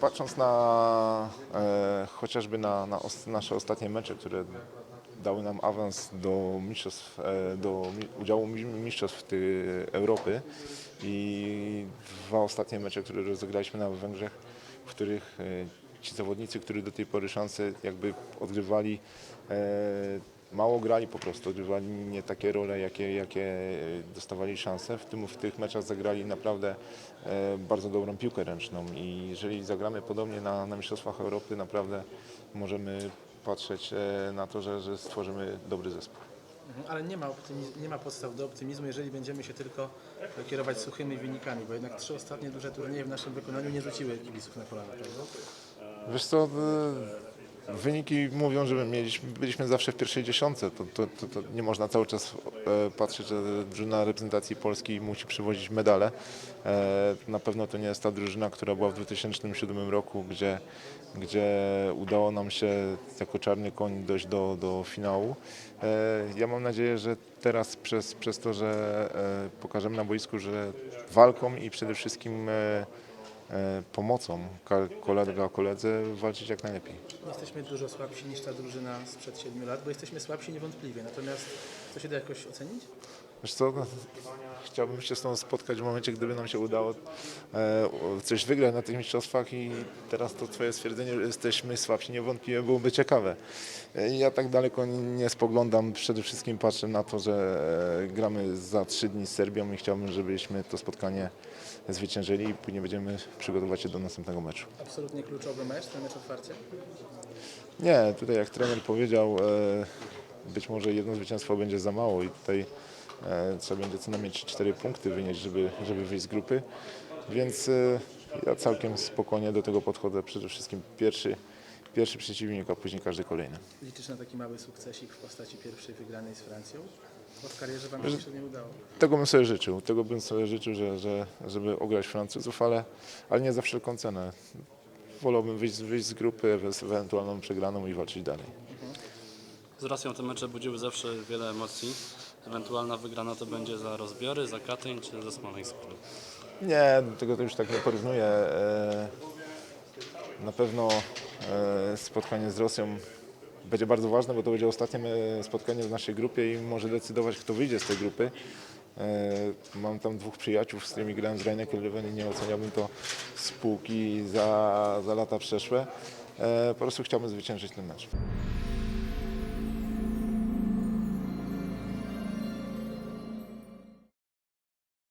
patrząc na e, chociażby na, na os, nasze ostatnie mecze, które dały nam awans do mistrzostw, e, do udziału mi- mistrzostw ty, Europy i dwa ostatnie mecze, które rozegraliśmy na Węgrzech, w których e, ci zawodnicy, którzy do tej pory szanse jakby odgrywali, e, mało grali po prostu, odgrywali nie takie role, jakie, jakie dostawali szanse. W, tym, w tych meczach zagrali naprawdę e, bardzo dobrą piłkę ręczną i jeżeli zagramy podobnie na, na Mistrzostwach Europy, naprawdę możemy patrzeć e, na to, że, że stworzymy dobry zespół. Mhm, Ale nie ma, nie ma podstaw do optymizmu, jeżeli będziemy się tylko kierować suchymi wynikami, bo jednak trzy ostatnie duże turnieje w naszym wykonaniu nie rzuciły kibiców na kolana, prawda? Wiesz co, e, wyniki mówią, że mieliśmy, byliśmy zawsze w pierwszej dziesiątce. To, to, to, to nie można cały czas e, patrzeć, że drużyna reprezentacji Polski musi przywozić medale. E, Na pewno to nie jest ta drużyna, która była w 2007 roku, gdzie, gdzie udało nam się jako czarny koń dojść do, do finału. E, Ja mam nadzieję, że teraz przez, przez to, że e, pokażemy na boisku, że walką i przede wszystkim e, pomocą ka- kolega koledze walczyć jak najlepiej. Jesteśmy dużo słabsi niż ta drużyna sprzed 7 lat, bo jesteśmy słabsi niewątpliwie. Natomiast to się da jakoś ocenić? Wiesz co, no, chciałbym się z tą spotkać w momencie, gdyby nam się udało e, coś wygrać na tych mistrzostwach i teraz to twoje stwierdzenie, że jesteśmy słabsi, niewątpliwie byłoby ciekawe. E, Ja tak daleko nie spoglądam, przede wszystkim patrzę na to, że e, gramy za trzy dni z Serbią i chciałbym, żebyśmy to spotkanie zwyciężyli i później będziemy przygotować się do następnego meczu. Absolutnie kluczowy mecz, ten mecz otwarcie. Nie, tutaj jak trener powiedział, e, być może jedno zwycięstwo będzie za mało i tutaj trzeba będzie co najmniej 4 punkty wynieść, żeby, żeby wyjść z grupy. Więc e, ja całkiem spokojnie do tego podchodzę. Przede wszystkim pierwszy, pierwszy przeciwnik, a później każdy kolejny. Liczysz na taki mały sukcesik w postaci pierwszej wygranej z Francją? Bo w karierze Wam się jeszcze nie udało. Tego bym sobie życzył. Tego bym sobie życzył, że, że, żeby ograć Francuzów, ale, ale nie za wszelką cenę. Wolałbym wyjść, wyjść z grupy z ewentualną przegraną i walczyć dalej. Z Rosją te mecze budziły zawsze wiele emocji. Ewentualna wygrana to będzie za rozbiory, za Katyń czy za Smoleńsk. Nie, tego to już tak nie porównuję. E, Na pewno e, spotkanie z Rosją będzie bardzo ważne, bo to będzie ostatnie e, spotkanie w naszej grupie i może decydować, kto wyjdzie z tej grupy. Mam tam dwóch przyjaciół, z którymi grałem z Rajnekiem Leuven i nie oceniałbym to spółki za, za lata przeszłe. Po prostu chciałbym zwyciężyć ten mecz.